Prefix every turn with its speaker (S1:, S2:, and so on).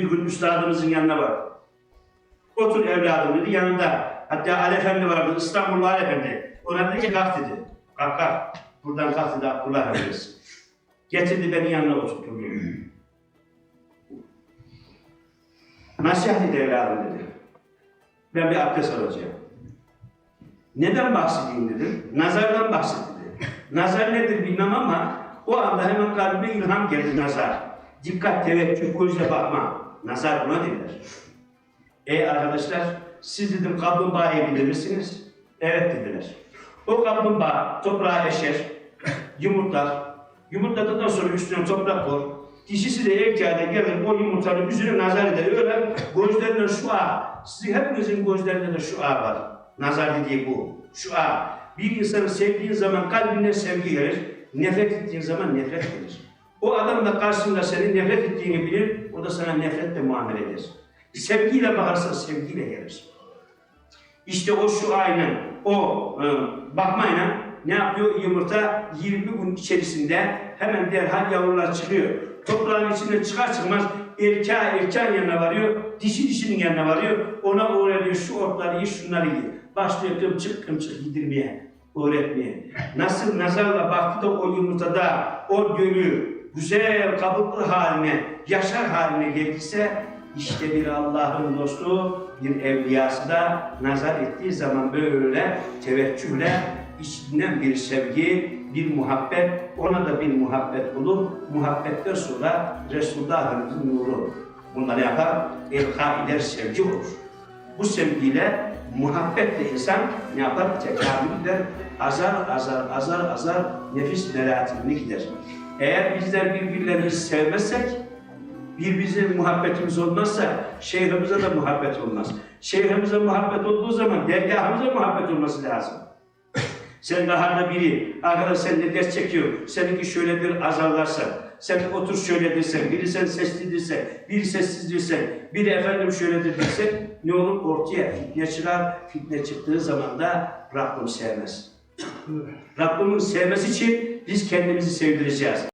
S1: üstadımızın yanına var. Otur evladım dedi yanında. Hatta Ali Efendi vardı, İstanbullu Ali Efendi. Ona dedi ki kalk dedi. Kalk kalk. Buradan kalk dedi Abdullah Efendisi. Getirdi beni yanına oturtturdu. Nasihat et evladım dedi. Ben bir abdest alacağım. Neden bahsedeyim dedim. Nazardan bahset dedi. Nazar nedir bilmem ama o anda hemen kalbime ilham geldi nazar. Dikkat, teveccüh, gözle bakma. Nazar buna derler. Ey arkadaşlar, siz dedim kaplumbağayı bilir misiniz? Evet dediler. O kaplumbağa toprağa eşer, yumurtlar. Yumurtladıktan sonra üstüne toprak koy. Dişisi de erkeğe gelir o yumurtanın yüzüne nazar eder. Öyle gözlerinde şu ağ. Sizin hepinizin gözlerinde de şu ağ var. Nazar dediği bu. Şu ağ. Bir insanı sevdiğin zaman kalbine sevgi gelir. Nefret ettiğin zaman nefret gelir. O adam da karşında senin nefret ettiğini bilir. O da sana nefretle muamele eder. Sevgiyle bakarsan sevgiyle gelir. İşte o şu aynen, o e, bakmayla ne yapıyor? Yumurta 20 gün içerisinde hemen derhal yavrular çıkıyor. Toprağın içinde çıkar çıkmaz erkeğe erkeğin yanına varıyor, dişi dişinin yanına varıyor. Ona öğreniyor şu otları ye, şunları ye. Başlıyor kımçık kımçık yedirmeye, öğretmeye. Nasıl nazarla baktı da o yumurtada o gölü güzel kabuklu haline, yaşar haline geldiyse işte bir Allah'ın dostu, bir evliyası da nazar ettiği zaman böyle teveccühle içinden bir sevgi, bir muhabbet, ona da bir muhabbet olur. Muhabbetten sonra Resulullah'ın nuru bunları yapar, elka eder, sevgi olur. Bu sevgiyle, muhabbetle insan ne yapar? Tekamül eder, azar azar azar azar nefis meratimine gider. Eğer bizler birbirlerimizi sevmezsek, birbirimizle muhabbetimiz olmazsa şeyhimize de muhabbet olmaz. Şeyhimize muhabbet olduğu zaman dergahımıza muhabbet olması lazım. Sen daha biri, arkadaş sen de ders çekiyor, seninki şöyledir azarlarsa, sen otur şöyle dersen, biri sen sesli derse, biri sessiz derse, biri efendim şöyledir derse, ne olur ortaya fitne çıkar, fitne çıktığı zaman da Rabbim sevmez. Rabbimin sevmesi için biz kendimizi sevdireceğiz.